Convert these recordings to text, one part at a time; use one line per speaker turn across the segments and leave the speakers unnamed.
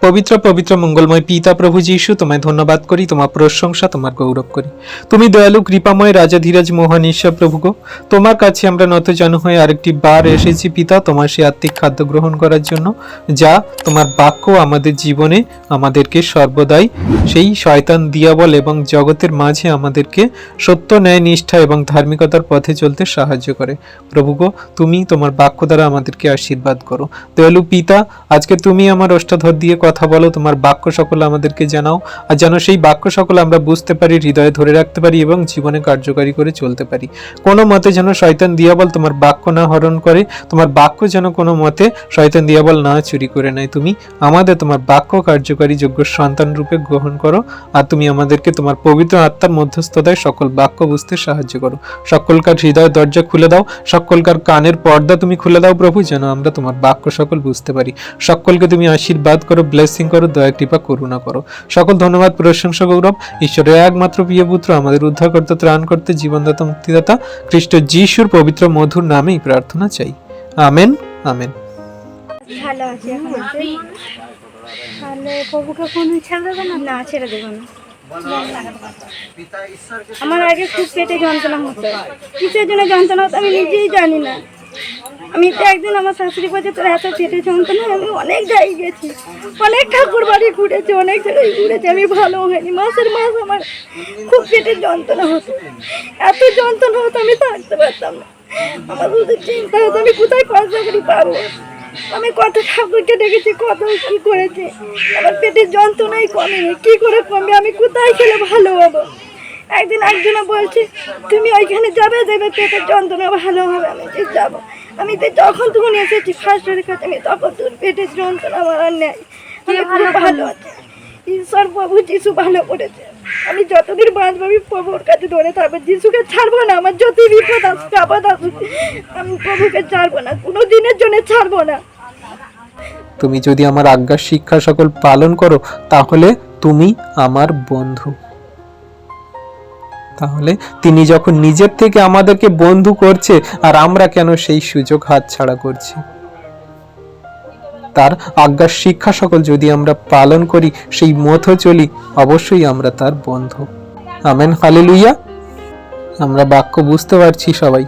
পবিত্র পবিত্র, মঙ্গলময় পিতা প্রভু যীশু, তোমায় ধন্যবাদ করি, তোমার প্রশংসা, তোমার গৌরব করি। তুমি দয়ালু, কৃপাময় রাজা ধীরাজ মোহন ঈশ্বর প্রভু গো। তোমার কাছে আমরা নতজন হয়ে আরেকটি বার এসেছি পিতা, তোমার সেই আত্মিক খাদ্য গ্রহণ করার জন্য, যা তোমার বাক্য আমাদের জীবনে আমাদেরকে সর্বদাই সেই শয়তান দিয়াবল এবং জগতের মাঝে আমাদেরকে সত্য, ন্যায়, নিষ্ঠা এবং ধার্মিকতার পথে চলতে সাহায্য করে। প্রভু গো, তুমি তোমার বাক্য দ্বারা আমাদেরকে আশীর্বাদ করো। দয়ালু পিতা, আজকে তুমি আমার অষ্টাধর দিয়ে কথা বলো, তোমার বাক্য সকল আমাদেরকে জানাও। আর যেন সেই বাক্য সকল আমরা বুঝতে পারি, হৃদয়ে ধরে রাখতে পারি এবং জীবনে কার্যকারী করে চলতে পারি। কোনো মতে যেন শয়তান দিয়াবল তোমার বাক্য না হরণ করে, তোমার বাক্য যেন কোনো মতে শয়তান দিয়াবল না চুরি করে নেয়। তুমি আমাদের তোমার বাক্য কার্যকারী যোগ্য সন্তান রূপে গ্রহণ করো, আর তুমি আমাদেরকে তোমার পবিত্র আত্মার মধ্যস্থতায় সকল বাক্য বুঝতে সাহায্য করো। সকলকার হৃদয় দরজা খুলে দাও, সকলকার কানের পর্দা তুমি খুলে দাও প্রভু, যেন আমরা তোমার বাক্য সকল বুঝতে পারি। সকলকে তুমি আশীর্বাদ করো ব্লেসিং করো দয়া কৃপা করুণা করো। সকল ধন্যবাদ প্রশংসা গৌরব। ঈশ্বরের একমাত্র প্রিয় পুত্র আমাদের উদ্ধার করতে ত্রাণ করতে জীবনদাতা মুক্তিদাতা খ্রিস্ট যিশুর পবিত্র মধুর নামেই প্রার্থনা চাই। Amen amen.
ভালো আছে এখন। তাহলে প্রভুকে কোনো ছেড়ে দেবে না? না ছেড়ে দেবে না। আমার আগে খুব পেটে যন্ত্রণা হতো। কিসের জন্য যন্ত্রণা হতো আমি নিজেই জানি না। আমি তো একদিন আমার শাশুড়ি বলছে তোর এত পেটে যন্ত্রণা, আমি অনেক জায়গায় গেছি, অনেক ঠাকুর বাড়ি ঘুরেছি, অনেক জায়গায় ঘুরেছি, আমি ভালো হয়নি মাসের মাস আমার খুব পেটের যন্ত্রণা হতো। এত যন্ত্রণা হতো আমি থাকতে পারতাম না। আমার শুধু চিন্তা হতো, আমি কোথায় পয়সা করি পাবো? আমি কত ঠাকুরকে দেখেছি, কত কি করেছি। আমার পেটের যন্ত্রণাই কমেনি, কি করে কমবে, আমি কোথায় খেলে ভালো হব? একদিন একজনে বলছে তুমি ওইখানে যাবে যাবে পেটের যন্ত্রণা ভালো হবে আমি যে যাব। আমি তো যখন তখন এসেছি ফার্স্টের কাছে আমি তখন তোর পেটের যন্ত্রণা আমার আর নেই। আমি খুব ভালো আছে। ঈশ্বর প্রভু যিশু ভালো করেছে। আমি যতদিন বাঁচবো আমি প্রভুর কাছে ধরে থাকব। যিশুকে ছাড়বো না আমার যত বিপদ আসবে আপদ আসুক আমি প্রভুকে ছাড়বো না কোনো দিনের জন্য ছাড়বো না।
তুমি যদি আমার আজ্ঞার শিক্ষা সকল পালন করো তাহলে তুমি আমার বন্ধু। তাহলে তিনি যখন নিজের থেকে আমাদেরকে বন্ধু করছে আর আমরা কেন সেই সুযোগ হাতছাড়া করছি? তার আজ্ঞার শিক্ষা সকল যদি আমরা পালন করি, সেই মতো চলি, অবশ্যই আমরা তার বন্ধু। আমেন হালেলুইয়া আমরা বাক্য বুঝতে পারছি সবাই।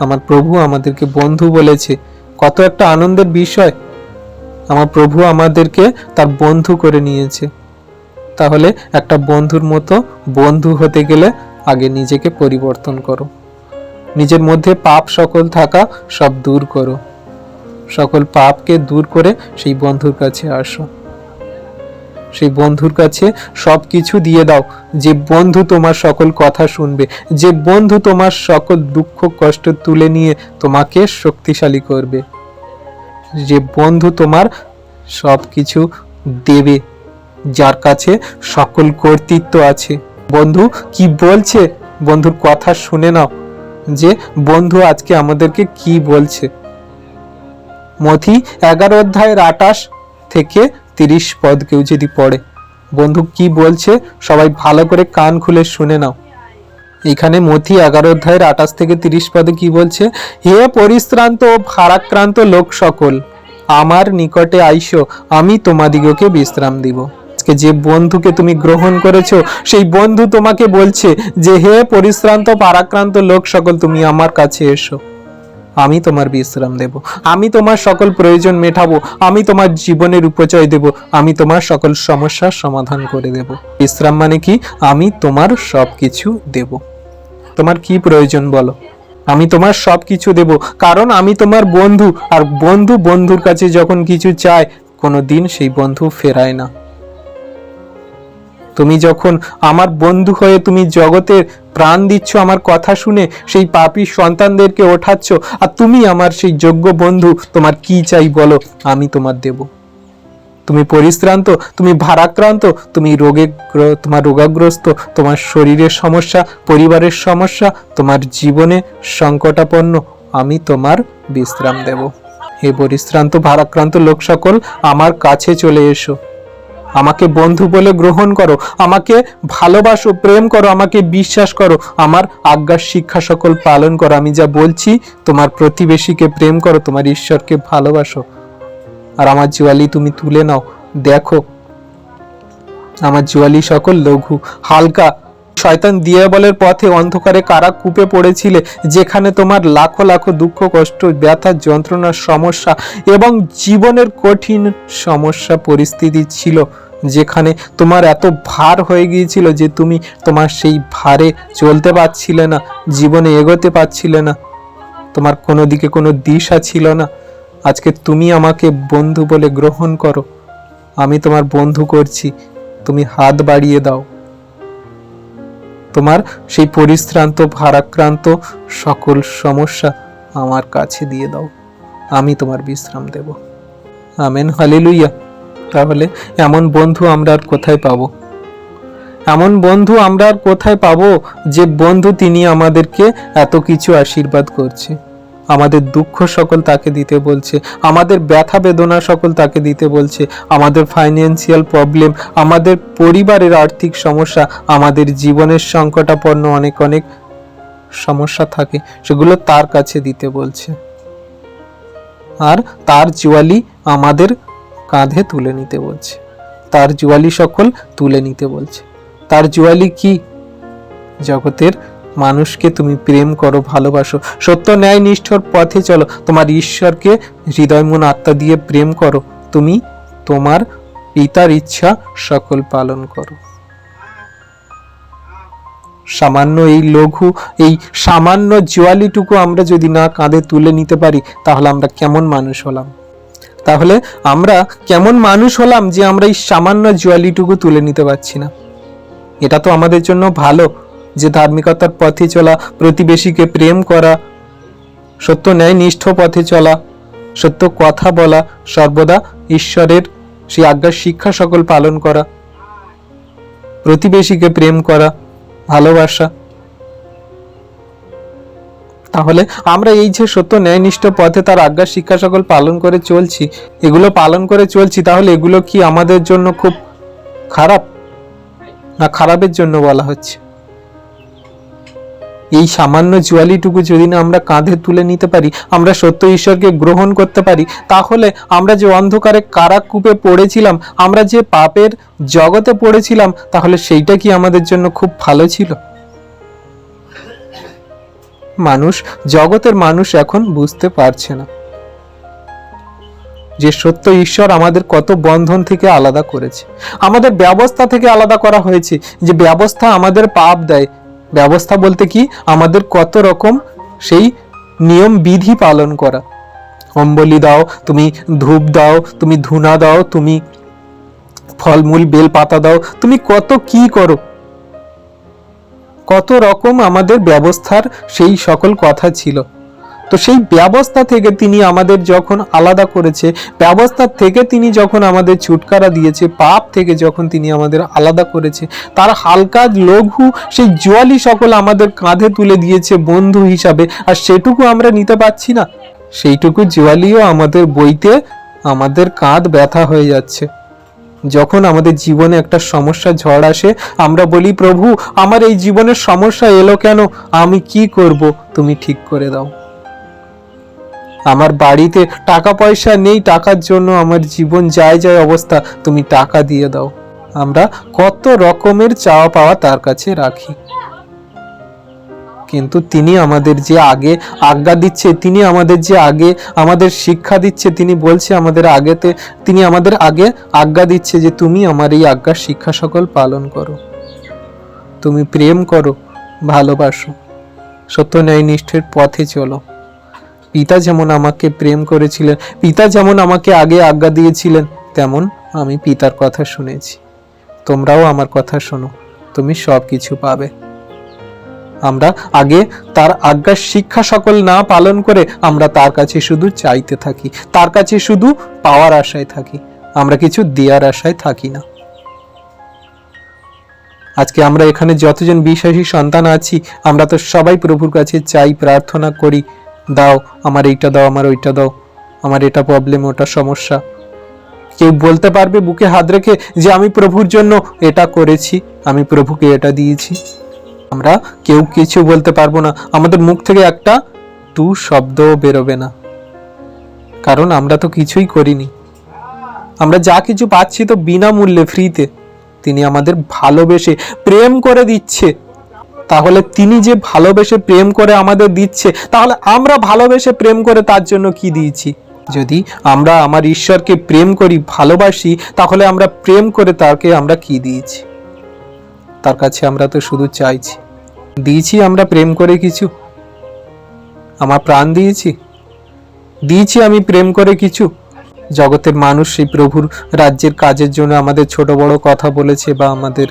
আমার প্রভু আমাদেরকে বন্ধু বলেছে। কত একটা আনন্দের বিষয়। আমার প্রভু আমাদেরকে তার বন্ধু করে নিয়েছে। তাহলে একটা বন্ধুর মতো বন্ধু হতে গেলে আগে নিজেকে পরিবর্তন করো। নিজের মধ্যে পাপ সকল থাকা সব দূর করো। সকল পাপকে দূর করে সেই বন্ধুর কাছে আসো। সেই বন্ধুর কাছে সব কিছু দিয়ে দাও। যে বন্ধু তোমার সকল কথা শুনবে, যে বন্ধু তোমার সকল দুঃখ কষ্ট তুলে নিয়ে তোমাকে শক্তিশালী করবে। যে বন্ধু তোমার সব কিছু দেবে। যার কাছে সকল কর্তৃত্ব আছে। বন্ধু, কি বলছে? বন্ধুর কথা শুনে নাও যে, বন্ধু আজকে আমাদেরকে কি বলছে? মথি এগারো অধ্যায়ের আটাশ থেকে তিরিশ পদ কেউ যদি পড়ে। বন্ধু, কি বলছে? সবাই ভালো করে কান খুলে শুনে নাও। এখানে মথি এগারো অধ্যায়ের আটাশ থেকে তিরিশ পদে কি বলছে? হে পরিশ্রান্ত ও ভারাক্রান্ত লোক সকল, আমার নিকটে আইসো, আমি তোমাদিগকে বিশ্রাম দিব। আজকে যে বন্ধুকে তুমি গ্রহণ করেছ, সেই বন্ধু তোমাকে বলছে যে, হে পরিশ্রান্ত, পারাক্রান্ত লোক, সকল তুমি আমার কাছে এসো। আমি তোমার বিশ্রাম দেব। আমি তোমার সকল প্রয়োজন মেটাবো। আমি তোমার জীবনের উপচয় দেব। আমি তোমার সকল সমস্যার সমাধান করে দেব। বিশ্রাম মানে কি? আমি তোমার সব কিছু দেব। তোমার কি প্রয়োজন বলো? আমি তোমার সব কিছু দেব। কারণ আমি তোমার বন্ধু। আর বন্ধু বন্ধুর কাছে যখন কিছু চায় কোনো দিন সেই বন্ধু ফেরায় না। তুমি যখন আমার বন্ধু হয়ে তুমি জগতের প্রাণ দিচ্ছ, আমার কথা শুনে সেই পাপী সন্তানদেরকে ওঠাচ্ছ, আর তুমি আমার সেই যোগ্য বন্ধু, তোমার কি চাই বলো, আমি তোমার দেব। তুমি পরিশ্রান্ত, তুমি ভারাক্রান্ত, তুমি রোগে তোমার রোগাগ্রস্ত, তোমার শরীরের সমস্যা, পরিবারের সমস্যা, তোমার জীবনে সংকটাপন্ন, আমি তোমার বিশ্রাম দেব। হে পরিশ্রান্ত, ভারাক্রান্ত লোক সকল, আমার কাছে চলে এসো। আমাকে বন্ধু বলে গ্রহণ করো, আমাকে ভালোবাসো, প্রেম করো, আমাকে বিশ্বাস করো, আমার আজ্ঞার শিক্ষা সকল পালন করো। আমি যা বলছি, তোমার প্রতিবেশীকে প্রেম করো, তোমার ঈশ্বরকে ভালোবাসো। আর আমার জুয়ালি তুমি তুলে নাও, দেখো, আমার জুয়ালি সকল লঘু, হালকা শয়তান দিয়ে বলের পথে অন্ধকারে কারা কূপে পড়েছিলে, যেখানে তোমার লাখো লাখো দুঃখ, কষ্ট, ব্যথা যন্ত্রণার সমস্যা এবং জীবনের কঠিন সমস্যা পরিস্থিতি ছিল, যেখানে তোমার এত ভার হয়ে গিয়েছিল যে তুমি তোমার সেই ভারে চলতে পারছিলে না, জীবনে এগোতে পারছিলে না। তোমার কোনো দিকে কোনো দিশা ছিল না। আজকে তুমি আমাকে বন্ধু বলে গ্রহণ করো। আমি তোমার বন্ধু করছি। তুমি হাত বাড়িয়ে দাও। তোমার সেই পরিশ্রান্ত, ভারাক্রান্ত সকল সমস্যা আমার কাছে দিয়ে দাও। আমি তোমার বিশ্রাম দেব। আমেন হালিলুইয়া তাহলে এমন বন্ধু আমরা আর কোথায় পাবো? এমন বন্ধু আমরা আর কোথায় পাবো যে বন্ধু তিনি আমাদেরকে এত কিছু আশীর্বাদ করছে? আমাদের দুঃখ সকল তাকে দিতে বলছে, আমাদের ব্যথা বেদনা সকল তাকে দিতে বলছে, আমাদের ফাইন্যান্সিয়াল প্রবলেম আমাদের পরিবারের আর্থিক সমস্যা, আমাদের জীবনের সংকটাপন্ন অনেক অনেক সমস্যা থাকে, সেগুলো তার কাছে দিতে বলছে। আর তার জুয়ালি আমাদের কাঁধে তুলে নিতে বলছে। তার জুয়ালি সকল তুলে নিতে বলছে। তার জুয়ালি কি? জগতের মানুষকে তুমি প্রেম করো, ভালোবাসো। সত্য, ন্যায়, নিষ্ঠর পথে চলো। তোমার ঈশ্বরকে হৃদয় মন, আত্মা দিয়ে প্রেম করো। তুমি তোমার পিতার ইচ্ছা সকল পালন করো। সামান্য এই লঘু, এই সামান্য জোয়ালিটুকু আমরা যদি না কাঁধে তুলে নিতে পারি, তাহলে আমরা কেমন মানুষ হলাম? তাহলে আমরা কেমন মানুষ হলাম যে আমরা এই সামান্য জোয়ালিটুকু তুলে নিতে পারছি না? এটা তো আমাদের জন্য ভালো। যে ধার্মিকতার পথে চলা প্রতিবেশীকে প্রেম করা, সত্য ন্যায় নিষ্ঠ পথে চলা, সত্য কথা বলা সর্বদা ঈশ্বরের সেই আজ্ঞার শিক্ষা সকল পালন করা, প্রতিবেশীকে প্রেম করা, ভালোবাসা। তাহলে আমরা এই যে সত্য ন্যায়নিষ্ঠ পথে তার আজ্ঞা শিক্ষা সকল পালন করে চলছি, এগুলো পালন করে চলছি, তাহলে এগুলো কি আমাদের জন্য খুব খারাপ? না খারাপের জন্য বলা হচ্ছে? এই সামান্য জুয়ালিটুকু যদি না আমরা কাঁধে তুলে নিতে পারি, আমরা সত্য ঈশ্বরকে গ্রহণ করতে পারি, তাহলে আমরা যে অন্ধকারে কারাকূপে পড়েছিলাম, আমরা যে পাপের জগতে পড়েছিলাম, তাহলে সেইটা কি আমাদের জন্য খুব ভালো ছিল? মানুষ, জগতের মানুষ এখন বুঝতে পারছে না যে সত্য ঈশ্বর আমাদের কত বন্ধন থেকে আলাদা করেছে। আমাদের ব্যবস্থা থেকে আলাদা করা হয়েছে যে ব্যবস্থা আমাদের পাপ দেয় ব্যবস্থা বলতে কি? আমাদের কত রকম সেই নিয়ম বিধি পালন করা। অম্বলি দাও, তুমি ধূপ দাও, তুমি ধুনা দাও, তুমি ফলমূল বেল পাতা দাও, তুমি কত কি করো। কত রকম আমাদের ব্যবস্থার সেই সকল কথা ছিল। তো সেই ব্যবস্থা থেকে তিনি আমাদের যখন আলাদা করেছে, ব্যবস্থা থেকে তিনি যখন আমাদের ছুটকারা দিয়েছে, পাপ থেকে যখন তিনি আমাদের আলাদা করেছে, তার হালকা লঘু সেই জোয়ালি সকল আমাদের কাঁধে তুলে দিয়েছে বন্ধু হিসাবে, আর সেটুকু আমরা নিতে পারছি না। সেইটুকু জোয়ালিও আমাদের বইতে আমাদের কাঁধ ব্যথা হয়ে যাচ্ছে। যখন আমাদের জীবনে একটা সমস্যা ঝড় আসে, আমরা বলি, প্রভু, আমার এই জীবনের সমস্যা এলো কেন? আমি কি করব? তুমি ঠিক করে দাও। আমার বাড়িতে টাকা পয়সা নেই, টাকার জন্য আমার জীবন যায় যায় অবস্থা, তুমি টাকা দিয়ে দাও। আমরা কত রকমের চাওয়া পাওয়া তার কাছে রাখি। কিন্তু তিনি আমাদের যে আগে আজ্ঞা দিচ্ছে, তিনি আমাদের যে আগে আমাদের শিক্ষা দিচ্ছে, তিনি বলছে আমাদের আগেতে, তিনি আমাদের আগে আজ্ঞা দিচ্ছে যে তুমি আমার এই আজ্ঞার শিক্ষা সকল পালন করো। তুমি প্রেম করো, ভালোবাসো। সত্য ন্যায় নিষ্ঠের পথে চলো। পিতা যেমন আমাকে প্রেম করেছিলেন, পিতা যেমন আমাকে আগে আজ্ঞা দিয়েছিলেন, তেমন আমি পিতার কথা শুনেছি। তোমরাও আমার কথা শোনো, তুমি সব কিছু পাবে। আমরা আগে তার আজ্ঞার শিক্ষা সকল না পালন করে আমরা তার কাছে শুধু চাইতে থাকি, তার কাছে শুধু পাওয়ার আশায় থাকি, আমরা কিছু দেওয়ার আশায় থাকি না। আজকে আমরা এখানে যতজন বিশ্বাসী সন্তান আছি, আমরা তো সবাই প্রভুর কাছে চাই, প্রার্থনা করি। দাও, আমার এইটা দাও, আমার ওইটা দাও। আমার এটা প্রবলেম ওটা সমস্যা। কেউ বলতে পারবে বুকে হাত রেখে যে আমি প্রভুর জন্য এটা করেছি, আমি প্রভুকে এটা দিয়েছি। আমরা কেউ কিছু বলতে পারব না। আমাদের মুখ থেকে একটা টু শব্দও বেরোবে না। কারণ আমরা তো কিছুই করিনি। আমরা যা কিছু পাচ্ছি তো বিনামূল্যে ফ্রিতে তিনি আমাদের ভালোবেসে, প্রেম করে দিচ্ছে। তাহলে তিনি যে ভালোবেসে প্রেম করে আমাদের দিচ্ছে, তাহলে আমরা ভালোবেসে প্রেম করে তার জন্য কি দিয়েছি? যদি আমরা আমার ঈশ্বরকে প্রেম করি, ভালোবাসি, তাহলে আমরা প্রেম করে তাকে আমরা কি দিয়েছি? তার কাছে আমরা তো শুধু চাইছি। দিয়েছি আমরা প্রেম করে কিছু? আমার প্রাণ দিয়েছি? দিয়েছি আমি প্রেম করে কিছু? জগতের মানুষ সেই প্রভুর রাজ্যের কাজের জন্য আমাদের ছোট বড় কথা বলেছে বা আমাদের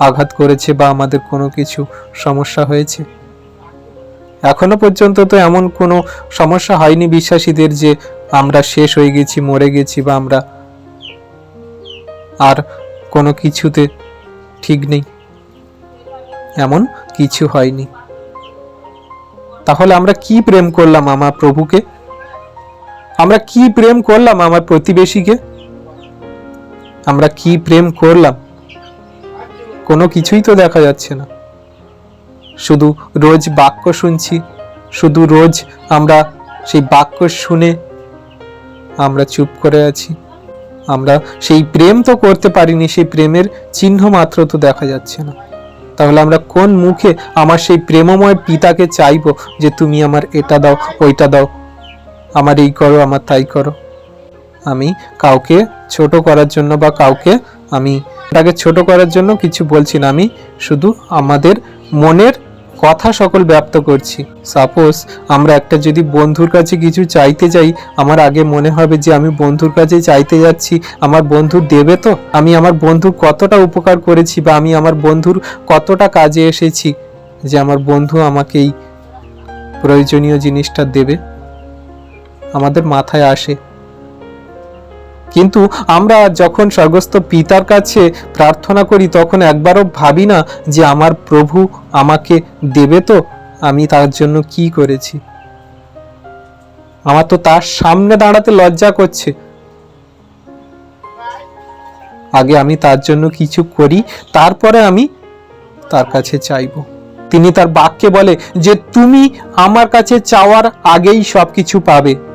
আঘাত করেছে বা আমাদের কোনো কিছু সমস্যা হয়েছে? এখনও পর্যন্ত তো এমন কোনো সমস্যা হয়নি বিশ্বাসীদের যে আমরা শেষ হয়ে গেছি, মরে গেছি বা আমরা আর কোনো কিছুতে ঠিক নেই। এমন কিছু হয়নি। তাহলে আমরা কি প্রেম করলাম আমার প্রভুকে? আমরা কি প্রেম করলাম আমার প্রতিবেশীকে? আমরা কি প্রেম করলাম? কোনো কিছুই তো দেখা যাচ্ছে না। শুধু রোজ বাক্য শুনছি, শুধু রোজ আমরা সেই বাক্য শুনে আমরা চুপ করে আছি। আমরা সেই প্রেম তো করতে পারিনি, সেই প্রেমের চিহ্ন মাত্র তো দেখা যাচ্ছে না। তাহলে আমরা কোন মুখে আমার সেই প্রেমময় পিতাকে চাইব যে তুমি আমার এটা দাও, ওইটা দাও? আমার এই করো, আমার তাই করো। আমি কাউকে ছোট করার জন্য বা কাউকে আমি তাকে ছোট করার জন্য কিছু বলছি না আমি, শুধু আমাদের মনের কথা সকল ব্যক্ত করছি। সাপোজ, আমরা একটা যদি বন্ধুর কাছে কিছু চাইতে যাই, আমার আগে মনে হবে যে আমি বন্ধুর কাছে চাইতে যাচ্ছি, আমার বন্ধু দেবে তো? আমি আমার বন্ধুর কতটা উপকার করেছি বা আমি আমার বন্ধুর কতটা কাজে এসেছি যে আমার বন্ধু আমাকে এই প্রয়োজনীয় জিনিসটা দেবে? আমাদের মাথায় আসে। কিন্তু আমরা যখন স্বর্গস্থ পিতার কাছে প্রার্থনা করি, তখন একবারও ভাবি না যে আমার প্রভু আমাকে দেবে তো? আমি তার জন্য কি করেছি? আমার তো তার সামনে দাঁড়াতে লজ্জা করছে। আগে আমি তার জন্য কিছু করি, তারপরে আমি তার কাছে চাইব। তিনি তার বাক্যে বলে যে, তুমি আমার কাছে চাওয়ার আগেই সবকিছু পাবে।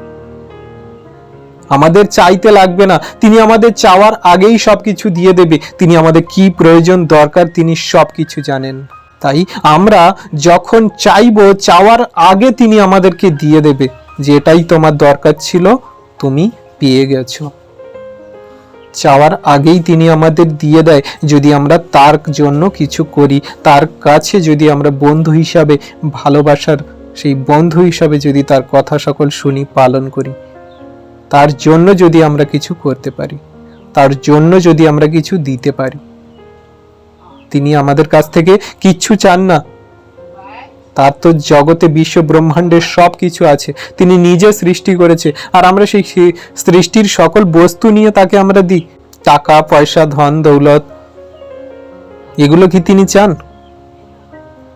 আমাদের চাইতে লাগবে না। তিনি আমাদের চাওয়ার আগেই সবকিছু দিয়ে দেবে। তিনি আমাদের কি প্রয়োজন দরকার তিনি সবকিছু জানেন। তাই আমরা যখন চাইব, চাওয়ার আগে তিনি আমাদেরকে দিয়ে দেবে। যে এটাই তোমার দরকার ছিল, তুমি পেয়ে গেছো। চাওয়ার আগেই তিনি আমাদের দিয়ে দেয়। যদি আমরা তার জন্য কিছু করি, তার কাছে যদি আমরা বন্ধু হিসাবে ভালোবাসার, সেই বন্ধু হিসাবে যদি তার কথা সকল শুনি, পালন করি তার জন্য যদি আমরা কিছু করতে পারি, তার জন্য যদি আমরা কিছু দিতে পারি। তিনি আমাদের কাছ থেকে কিচ্ছু চান না। তার তো জগতে বিশ্ব ব্রহ্মাণ্ডের সব কিছু আছে। তিনি নিজে সৃষ্টি করেছে। আর আমরা সেই সৃষ্টির সকল বস্তু নিয়ে তাকে আমরা দিই। টাকা, পয়সা, ধন, দৌলত। এগুলো কি তিনি চান?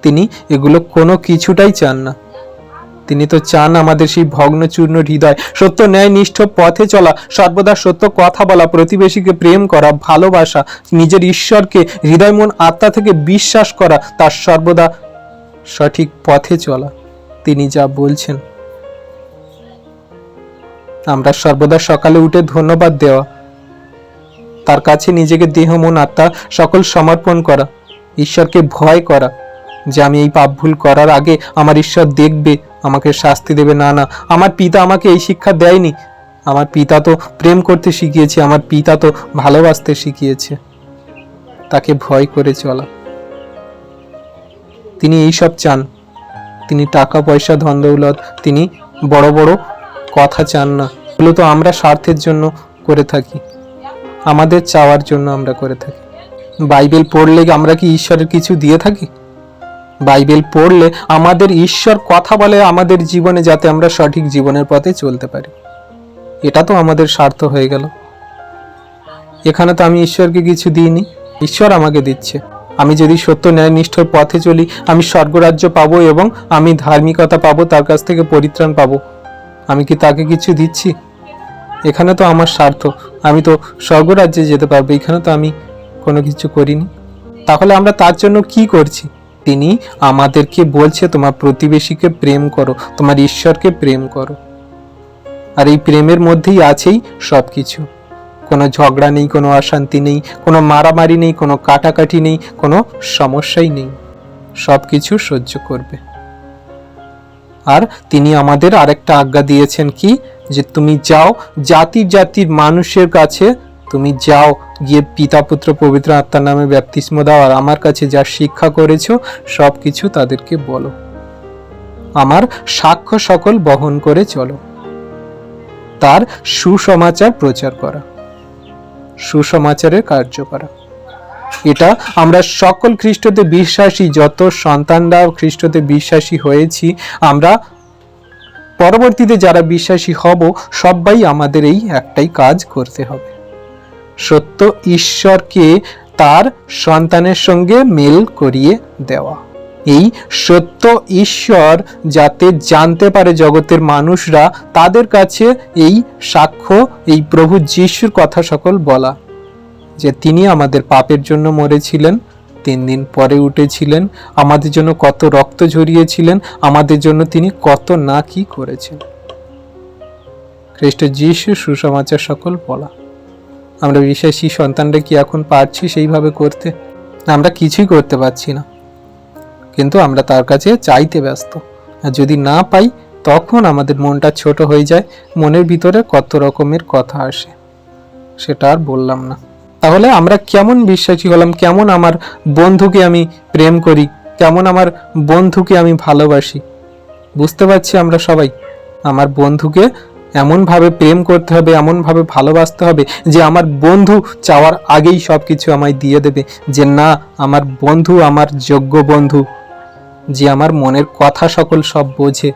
তিনি এগুলো কোনো কিছুটাই চান না। তিনি তো চান আমাদের সেই ভগ্নচূর্ণ হৃদয়, সত্য ন্যায় নিষ্ঠ পথে চলা, সর্বদা সত্য কথা বলা, প্রতিবেশীকে প্রেম করা, ভালোবাসা, নিজের ঈশ্বরকে হৃদয় মন আত্মা থেকে বিশ্বাস করা, তার সর্বদা সঠিক পথে চলা। তিনি যা বলছেন, আমরা সর্বদা সকালে উঠে ধন্যবাদ দেওয়া, তার কাছে নিজেকে দেহ, মন, আত্মা সকল সমর্পণ করা, ঈশ্বরকে ভয় করা, যে আমি এই পাপ ভুল করার আগে আমার ঈশ্বর দেখবে আমাকে শাস্তি দেবে। না না, আমার পিতা আমাকে এই শিক্ষা দেয়নি। আমার পিতা তো প্রেম করতে শিখিয়েছে, আমার পিতা তো ভালোবাসতে শিখিয়েছে। তাকে ভয় করে চলা। তিনি এই সব চান। তিনি টাকা, পয়সা, ধন, দৌলত, তিনি বড় বড় কথা চান না। এগুলো তো আমরা স্বার্থের জন্য করে থাকি। আমাদের চাওয়ার জন্য আমরা করে থাকি। বাইবেল পড়লে আমরা কি ঈশ্বরের কিছু দিয়ে থাকি? বাইবেল পড়লে আমাদের ঈশ্বর কথা বলে আমাদের জীবনে যাতে আমরা সঠিক জীবনের পথে চলতে পারি। এটা তো আমাদের স্বার্থ হয়ে গেল। এখানে তো আমি ঈশ্বরকে কিছু দিইনি, ঈশ্বর আমাকে দিচ্ছে। আমি যদি সত্য ন্যায় নিষ্ঠর পথে চলি, আমি স্বর্গরাজ্য পাবো এবং আমি ধার্মিকতা পাবো, তার কাছ থেকে পরিত্রাণ পাবো। আমি কি তাকে কিছু দিচ্ছি? এখানে তো আমার স্বার্থ। আমি তো স্বর্গরাজ্যে যেতে পারব, এখানে তো আমি কোনো কিছু করিনি। তাহলে আমরা তার জন্য কি করছি? তিনি আমাদেরকে বলছে, তোমার প্রতিবেশীকে প্রেম করো, তোমার ঈশ্বরকে প্রেম করো। আর এই প্রেমের মধ্যেই আছেই সব কিছু কোনো ঝগড়া নেই, কোনো অশান্তি নেই, কোনো মারামারি নেই, কোনো কাটাকাটি নেই, কোনো সমস্যাই নেই। সব কিছু সহ্য করবে। আর তিনি আমাদের আরেকটা আজ্ঞা দিয়েছেন কি? যে তুমি যাও জাতি জাতির মানুষের কাছে তুমি যাও গিয়ে পিতা পুত্র পবিত্র আত্মার নামে ব্যাপ্তিস্ম দাও আর আমার কাছে যা শিক্ষা করেছ সব কিছু তাদেরকে বলো। আমার সাক্ষ্য সকল বহন করে চলো। তার সুসমাচার প্রচার করা। সুসমাচারের কার্য করা। এটা আমরা সকল খ্রিস্টতে বিশ্বাসী, যত সন্তানরা খ্রিস্টতে বিশ্বাসী হয়েছি, আমরা পরবর্তীতে যারা বিশ্বাসী হব, সবাই আমাদের এই একটাই কাজ করতে হবে। সত্য ঈশ্বরকে তার সন্তানের সঙ্গে মেল করিয়ে দেওয়া। এই সত্য ঈশ্বর যাতে জানতে পারে জগতের মানুষরা, তাদের কাছে এই সাক্ষ্য, এই প্রভু যিশুর কথা সকল বলা। যে তিনি আমাদের পাপের জন্য মরেছিলেন, তিন দিন পরে উঠেছিলেন, আমাদের জন্য কত রক্ত ঝরিয়েছিলেন, আমাদের জন্য তিনি কত না কি করেছেন। খ্রিস্ট যিশু সুসমাচার সকল বলা। আমরা বিশ্বাসী সন্তানরা কি এখন পারছি সেইভাবে করতে? আমরা কিছুই করতে পারছি না। কিন্তু আমরা তার কাছে চাইতে ব্যস্ত। আর যদি না পাই, তখন আমাদের মনটা ছোট হয়ে যায়, মনের ভিতরে কত রকমের কথা আসে, সেটা আর বললাম না। তাহলে আমরা কেমন বিশ্বাসী হলাম? কেমন আমার বন্ধুকে আমি প্রেম করি? কেমন আমার বন্ধুকে আমি ভালোবাসি? বুঝতে পারছি আমরা সবাই। আমার বন্ধুকে এমনভাবে প্রেম করতে হবে, এমনভাবে ভালোবাসতে হবে যে আমার বন্ধু চাওয়ার আগেই সব কিছু আমায় দিয়ে দেবে, যে না, আমার বন্ধু আমার যোগ্য বন্ধু, যে আমার মনের কথা সকল সব বোঝে।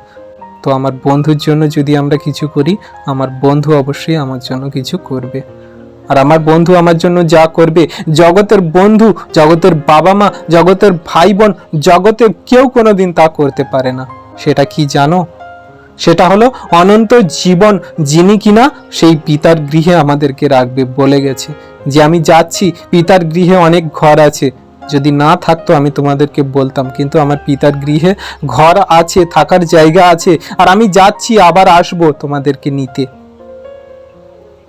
তো আমার বন্ধুর জন্য যদি আমরা কিছু করি, আমার বন্ধু অবশ্যই আমার জন্য কিছু করবে। আর আমার বন্ধু আমার জন্য যা করবে, জগতের বন্ধু, জগতের বাবা মা জগতের ভাই বোন জগতে কেউ কোনোদিন তা করতে পারে না। সেটা কি জানো? সেটা হলো অনন্ত জীবন যিনি কিনা সেই পিতার গৃহে আমাদেরকে রাখবে বলে গেছে। যে আমি যাচ্ছি, পিতার গৃহে অনেক ঘর আছে। যদি না থাকতো আমি তোমাদেরকে বলতাম, কিন্তু আমার পিতার গৃহে ঘর আছে, থাকার জায়গা আছে, আর আমি যাচ্ছি, আবার আসব তোমাদেরকে নিতে।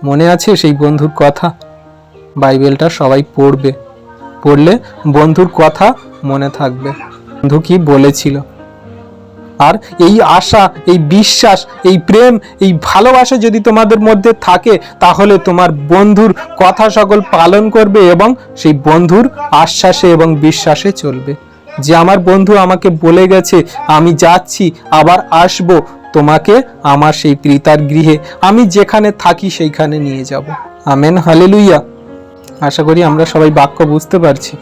মনে আছে সেই বন্ধুর কথা? বাইবেলটা সবাই পড়বে। পড়লে বন্ধুর কথা মনে থাকবে। বন্ধু কি বলেছিল? আর এই আশা, এই বিশ্বাস, এই প্রেম, এই ভালোবাসা যদি তোমাদের মধ্যে থাকে, তাহলে তোমার বন্ধুর কথা সকল পালন করবে এবং সেই বন্ধুর আশ্বাসে এবং বিশ্বাসে চলবে। যে আমার বন্ধু আমাকে বলে গেছে, আমি যাচ্ছি, আবার আসব, তোমাকে আমার সেই পিতার গৃহে। আমি যেখানে থাকি সেইখানে নিয়ে যাব। আমেন হালেলুইয়া আশা করি আমরা সবাই বাক্য বুঝতে পারছি।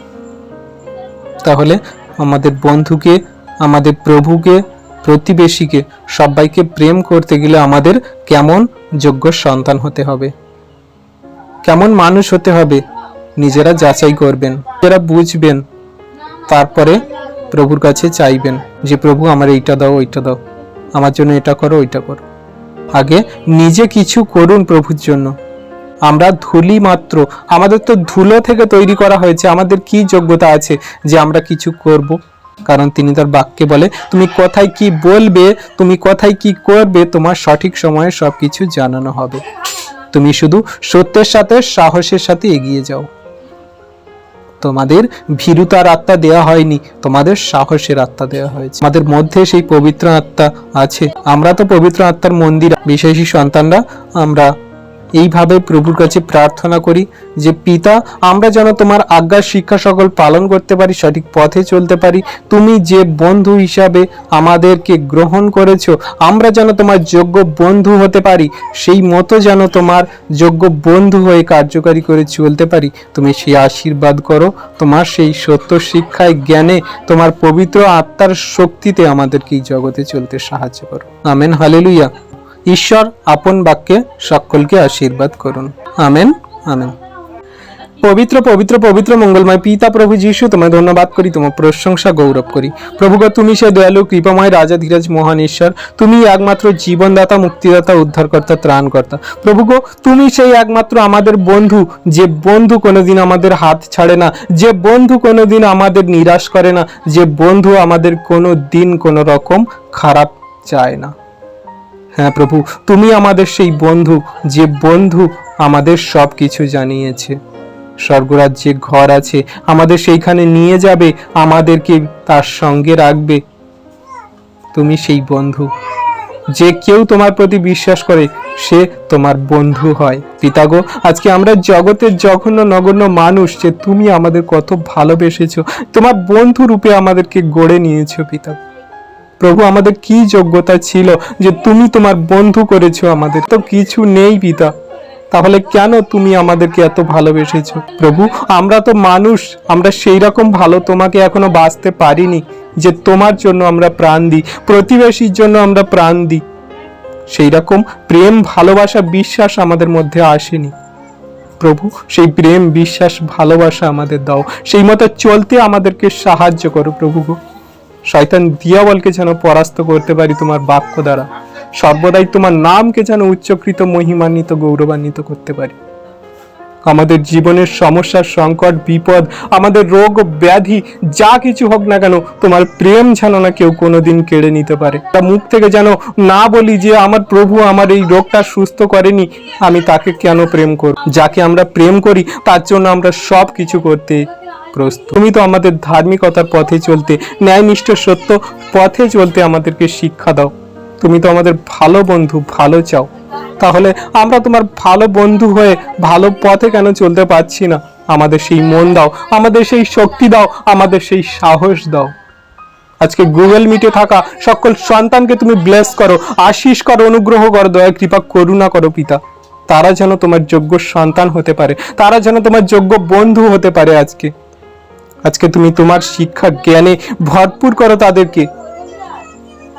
তাহলে আমাদের বন্ধুকে, আমাদের প্রভুকে প্রতিবেশীকে, সবাইকে প্রেম করতে গেলে আমাদের কেমন যোগ্য সন্তান হতে হবে। কেমন মানুষ হতে হবে, নিজেরা যাচাই করবেন, নিজেরা বুঝবেন, তারপরে প্রভুর কাছে চাইবেন যে, প্রভু, আমার এইটা দাও, ওইটা দাও, আমার জন্য এটা করো, ওইটা করো। আগে নিজে কিছু করুন প্রভুর জন্য। আমরা ধুলি মাত্র, আমাদের তো ধুলো থেকে তৈরি করা হয়েছে, আমাদের কি যোগ্যতা আছে যে আমরা কিছু করব? কারণ তিনি তার বাক্যে বলে, তুমি কোথায় কি বলবে, তুমি কোথায় কি করবে, তোমার সঠিক সময়ে সবকিছু জানানো হবে। তুমি শুধু সত্যের সাথে, সাহসের সাথে এগিয়ে যাও। তোমাদের ভীরুতার আত্মা দেওয়া হয়নি, তোমাদের সাহসের আত্মা দেওয়া হয়েছে। আমাদের মধ্যে সেই পবিত্র আত্মা আছে। আমরা তো পবিত্র আত্মার মন্দির, বিশেষী সন্তানরা, আমরা এইভাবে প্রভুর কাছে প্রার্থনা করি যে, পিতা, আমরা যেন তোমার আজ্ঞার শিক্ষা সকল পালন করতে পারি, সঠিক পথে চলতে পারি। তুমি যে বন্ধু হিসাবে আমাদেরকে গ্রহণ করেছ, আমরা যেন তোমার যোগ্য বন্ধু হতে পারি। সেই মতো যেন তোমার যোগ্য বন্ধু হয়ে কার্যকারী করে চলতে পারি। তুমি সেই আশীর্বাদ করো। তোমার সেই সত্য শিক্ষায়, জ্ঞানে, তোমার পবিত্র আত্মার শক্তিতে আমাদেরকে এই জগতে চলতে সাহায্য করো। আমেন। হালেলুইয়া ঈশ্বর আপন বাক্যে সকলকে আশীর্বাদ করুন। Amen amen. পবিত্র পবিত্র পবিত্র, মঙ্গলময় পিতা প্রভু যিশু, তোমায় ধন্যবাদ করি, তোমার প্রশংসা গৌরব করি। প্রভুগ তুমি সে দয়ালু, কৃপাময় রাজা, ধীরাজ, মহান ঈশ্বর, তুমি একমাত্র জীবনদাতা, মুক্তিদাতা, উদ্ধারকর্তা, ত্রাণকর্তা। প্রভুগ তুমি সেই একমাত্র আমাদের বন্ধু, যে বন্ধু কোনোদিন আমাদের হাত ছাড়ে না, যে বন্ধু কোনোদিন আমাদের নিরাশ করে না, যে বন্ধু আমাদের কোনো দিন কোনো রকম খারাপ চায় না। হ্যাঁ প্রভু, তুমি আমাদের সেই বন্ধু, যে বন্ধু আমাদের সব কিছু জানিয়েছে। স্বর্গরাজ্যে ঘর আছে, আমাদের সেইখানে নিয়ে যাবে, আমাদেরকে তার সঙ্গে রাখবে। তুমি সেই বন্ধু, যে কেউ তোমার প্রতি বিশ্বাস করে, সে তোমার বন্ধু হয়। পিতাগো আজকে আমরা জগতের জঘন্য নগণ্য মানুষ, যে তুমি আমাদের কত ভালোবেসেছো, তোমার বন্ধু রূপে আমাদেরকে গড়ে নিয়েছো পিতা প্রভু, আমাদের কি যোগ্যতা ছিল যে তুমি তোমার বন্ধু করেছ আমাদের? তো কিছু নেই পিতা। তাহলে কেন তুমি আমাদেরকে এত ভালোবেসেছো? প্রভু, আমরা তো মানুষ। আমরা সেই রকম ভালো তোমাকে এখনও বাঁচতে পারিনি যে তোমার জন্য আমরা প্রাণ দিই, প্রতিবেশীর জন্য আমরা প্রাণ দিই। সেই রকম প্রেম, ভালোবাসা, বিশ্বাস আমাদের মধ্যে আসেনি। প্রভু, সেই প্রেম, বিশ্বাস, ভালোবাসা আমাদের দাও। সেই মতো চলতে আমাদেরকে সাহায্য করো প্রভু গো। শয়তান দিয়াবলকে যেন পরাস্ত করতে পারি তোমার বাক্য দ্বারা। সর্বদাই তোমার নামকে যেন উচ্চকৃত, মহিমান্বিত, গৌরবান্বিত করতে পারি। আমাদের জীবনের সমস্যা সংকট, বিপদ, আমাদের রোগ, ব্যাধি, যা কিছু হোক না কেন, তোমার প্রেম যেন না কেউ কোনোদিন কেড়ে নিতে পারে। তা মুখ থেকে যেন না বলি যে, আমার প্রভু আমার এই রোগটা সুস্থ করেনি, আমি তাকে কেন প্রেম করব? যাকে আমরা প্রেম করি, তার জন্য আমরা সব কিছু করতে প্রস্তুত তুমি তো আমাদের ধার্মিকতার পথে চলতে, ন্যায়নিষ্ঠ সত্য পথে চলতে আমাদেরকে শিক্ষা দাও। তুমি তো আমাদের ভালো বন্ধু, ভালো চাও। তাহলে আমরা তোমার ভালো বন্ধু হয়ে ভালো পথে কেন চলতে পারছি না? আমাদের সেই মন দাও, আমাদের সেই শক্তি দাও, আমাদের সেই সাহস দাও। আজকে গুগল মিটে থাকা সকল সন্তানকে তুমি ব্লেস করো আশিস করো, অনুগ্রহ করো, দয়া, কৃপা, করুণা করো পিতা। তারা যেন তোমার যোগ্য সন্তান হতে পারে, তারা যেন তোমার যোগ্য বন্ধু হতে পারে আজকে। আজকে তুমি তোমার শিক্ষা জ্ঞানে ভরপুর করো তাদেরকে।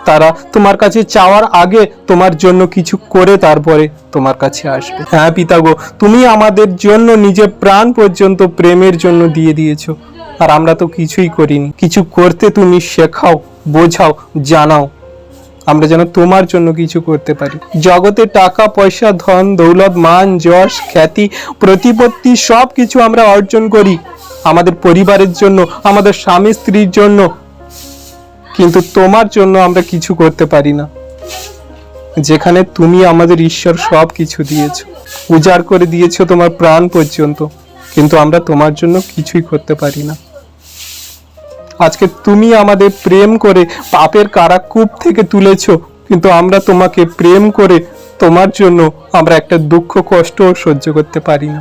তারা তোমার কাছে চাওয়ার আগে তোমার জন্য কিছু করে তারপরে তোমার কাছে আসবে। হ্যাঁ পিতাগো তুমি আমাদের জন্য নিজের প্রাণ পর্যন্ত প্রেমের জন্য দিয়ে দিয়েছ। আর আমরা তো কিছুই করিনি। কিছু করতে তুমি শেখাও, বোঝাও, জানাও। আমরা যেন তোমার জন্য কিছু করতে পারি। জগতে টাকা, পয়সা, ধন, দৌলত, মান, যশ, খ্যাতি, প্রতিপত্তি সব কিছু আমরা অর্জন করি আমাদের পরিবারের জন্য, আমাদের স্বামী স্ত্রীর জন্য। কিন্তু তোমার জন্য আমরা কিছু করতে পারি না। যেখানে তুমি আমাদের ঈশ্বর সব কিছু দিয়েছ। উজাড় করে দিয়েছ তোমার প্রাণ পর্যন্ত। কিন্তু আমরা তোমার জন্য কিছুই করতে পারি না। আজকে তুমি আমাদের প্রেম করে পাপের কারাকূপ থেকে তুলেছো, কিন্তু আমরা তোমাকে প্রেম করে তোমার জন্য আমরা একটা দুঃখ, কষ্ট সহ্য করতে পারি না।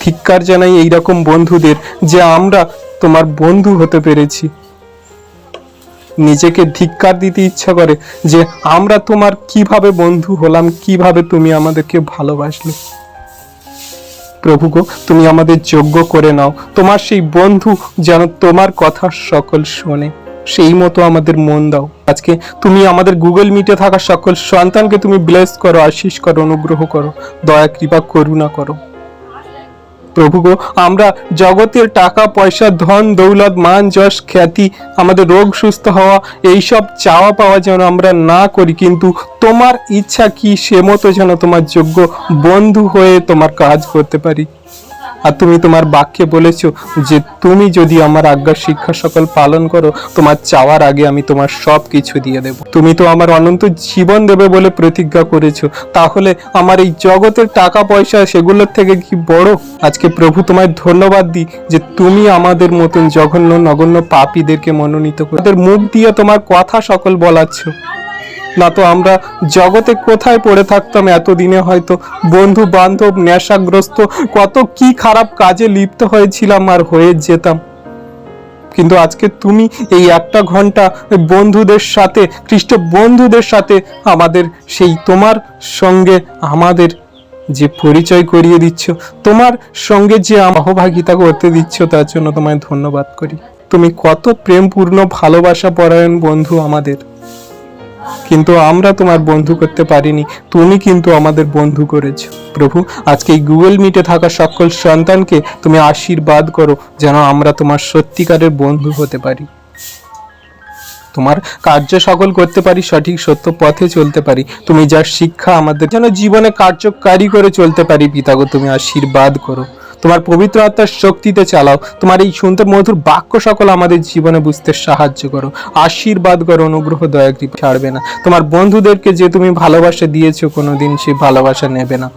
ধিক্কার জানাই এইরকম বন্ধুদের যে আমরা তোমার বন্ধু হতে পেরেছি। নিজেকে ধিক্কার দিতে ইচ্ছা করে যে আমরা তোমার কীভাবে বন্ধু হলাম, কীভাবে তুমি আমাদেরকে ভালোবাসলে। প্রভু গো, তুমি আমাদের যোগ্য করে নাও। তোমার সেই বন্ধু যেন তোমার কথা সকল শোনে। সেই মতো আমাদের মন দাও। আজকে তুমি আমাদের গুগল মিটে থাকা সকল সন্তানকে তুমি ব্লেস করো আশিস করো, অনুগ্রহ করো। দয়া, কৃপা, করুণা করো। প্রভু গো, আমরা জগতের টাকা, পয়সা, ধন, দৌলত, মান, যশ, খ্যাতি, আমাদের রোগ সুস্থ হওয়া, এইসব চাওয়া পাওয়া যেন আমরা না করি, কিন্তু তোমার ইচ্ছা কি, সে মতো যেন তোমার যোগ্য বন্ধু হয়ে তোমার কাজ করতে পারি। আর তুমি তোমার বাক্যে বলেছ যে তুমি যদি আমার আজ্ঞা শিক্ষা সকল পালন করো, তোমার চাওয়ার আগে আমি তোমার সব কিছু দিয়ে দেব। তুমি তো আমার অনন্ত জীবন দেবে বলে প্রতিজ্ঞা করেছ। তাহলে আমার এই জগতের টাকা পয়সা সেগুলোর থেকে কি বড়? আজকে প্রভু তোমায় ধন্যবাদ দিই যে তুমি আমাদের মতন জঘন্য, নগণ্য পাপীদেরকে মনোনীত করো তাদের মুখ দিয়ে তোমার কথা সকল বলাচ্ছ। না তো আমরা জগতে কোথায় পড়ে থাকতাম এতদিনে হয়তো? বন্ধু বান্ধব, নেশাগ্রস্ত, কত কি খারাপ কাজে লিপ্ত হয়েছিলাম আর হয়ে যেতাম। কিন্তু আজকে তুমি এই একটা ঘণ্টা বন্ধুদের সাথে, খ্রিস্ট বন্ধুদের সাথে আমাদের সেই তোমার সঙ্গে আমাদের যে পরিচয় করিয়ে দিচ্ছ, তোমার সঙ্গে যে সহভাগিতা করতে দিচ্ছ, তার জন্য তোমায় ধন্যবাদ করি। তুমি কত প্রেমপূর্ণ ভালোবাসা পরায়ণ বন্ধু আমাদের। কিন্তু আমরা তোমার বন্ধু করতে পারিনি। তুমি কিন্তু আমাদের বন্ধু করেছ। প্রভু, আজকে এই গুগল মিটে থাকা সকল সন্তানকে তুমি আশীর্বাদ করো, যেন আমরা তোমার সত্যিকারের বন্ধু হতে পারি। তোমার কার্য সকল করতে পারি, সঠিক সত্য পথে চলতে পারি। তুমি যার শিক্ষা আমাদের, যেন জীবনে কার্যকারী করে চলতে পারি, পিতাগো, তুমি আশীর্বাদ করো। তোমার পবিত্র আত্মার শক্তিতে চালাও। তোমার এই সুন্দর মধুর বাক্য সকল আমাদের জীবনে বুঝতে সাহায্য করো। আশীর্বাদ করো, অনুগ্রহ, দয়া, কৃপা ছাড়বে না। তোমার বন্ধুদেরকে যে তুমি ভালোবাসা দিয়েছ, কোনোদিন সে ভালোবাসা নেবে না।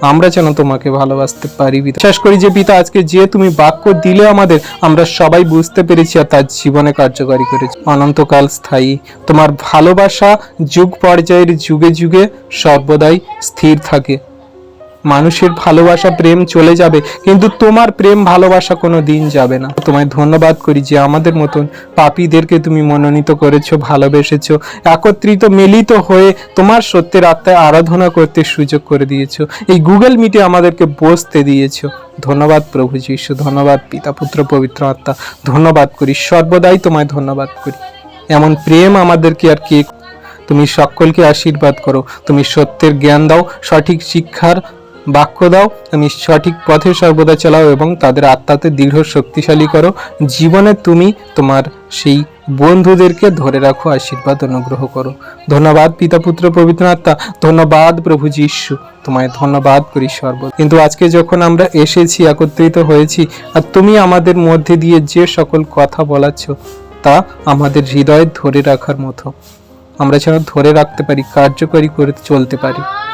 আমরা যেন তোমাকে ভালোবাসতে পারি বিশ্বাস করি যে, পিতা, আজকে যে তুমি বাক্য দিলে আমাদের, আমরা সবাই বুঝতে পেরেছি আর তার জীবনে কার্যকারী করেছি। অনন্তকাল স্থায়ী। তোমার ভালোবাসা যুগ পর্যায়ের যুগে যুগে সর্বদাই স্থির থাকে। মানুষের ভালোবাসা, প্রেম চলে যাবে, কিন্তু তোমার প্রেম ভালোবাসা কোনো দিন যাবে না। তোমায় ধন্যবাদ করি যে আমাদের মতন পাপীদেরকে তুমি মনোনীত করেছ, ভালোবেসেছো, একত্রিত, মিলিত হয়ে তোমার সত্যের আত্মায় আরাধনা করতে সুযোগ করে দিয়েছ। এই গুগল মিটে আমাদেরকে বসতে দিয়েছ। ধন্যবাদ প্রভু যিশু, ধন্যবাদ পিতা, পুত্র, পবিত্র আত্মা। ধন্যবাদ করি, সর্বদাই তোমায় ধন্যবাদ করি। এমন প্রেম আমাদেরকে আর কে তুমি সকলকে আশীর্বাদ করো। তুমি সত্যের জ্ঞান দাও, সঠিক শিক্ষার বাক্য দাও, তুমি সঠিক পথে সর্বদা চালাও এবং তাদের আত্মাতে দৃঢ় শক্তিশালী করো। জীবনে তুমি তোমার সেই বন্ধুদেরকে ধরে রাখো, আশীর্বাদ, অনুগ্রহ করো। ধন্যবাদ পিতা পুত্র পবিত্র আত্মা। ধন্যবাদ প্রভু যিশু। তোমায় ধন্যবাদ করি সর্ব। কিন্তু আজকে যখন আমরা এসেছি, একত্রিত হয়েছি, আর তুমি আমাদের মধ্যে দিয়ে যে সকল কথা বলাচ্ছ, তা আমাদের হৃদয় ধরে রাখার মতো। আমরা যেন ধরে রাখতে পারি, কার্যকরী করে চলতে পারি।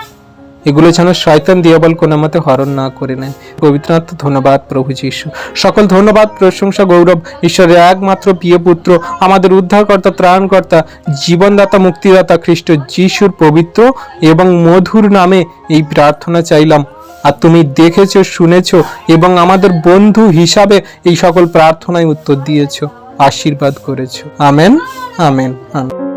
এগুলো যেন শয়তান দিয়াবল কোনো মতে হরণ না করে নেয়। পবিত্রনাথ, ধন্যবাদ প্রভু যিশু। সকল ধন্যবাদ, প্রশংসা, গৌরব। ঈশ্বরের একমাত্র প্রিয় পুত্র, আমাদের উদ্ধারকর্তা, ত্রাণকর্তা, জীবনদাতা, মুক্তিদাতা খ্রিস্ট যিশুর পবিত্র এবং মধুর নামে এই প্রার্থনা চাইলাম। আর তুমি দেখেছ, শুনেছো এবং আমাদের বন্ধু হিসাবে এই সকল প্রার্থনায় উত্তর দিয়েছ, আশীর্বাদ করেছ। Amen amen amen.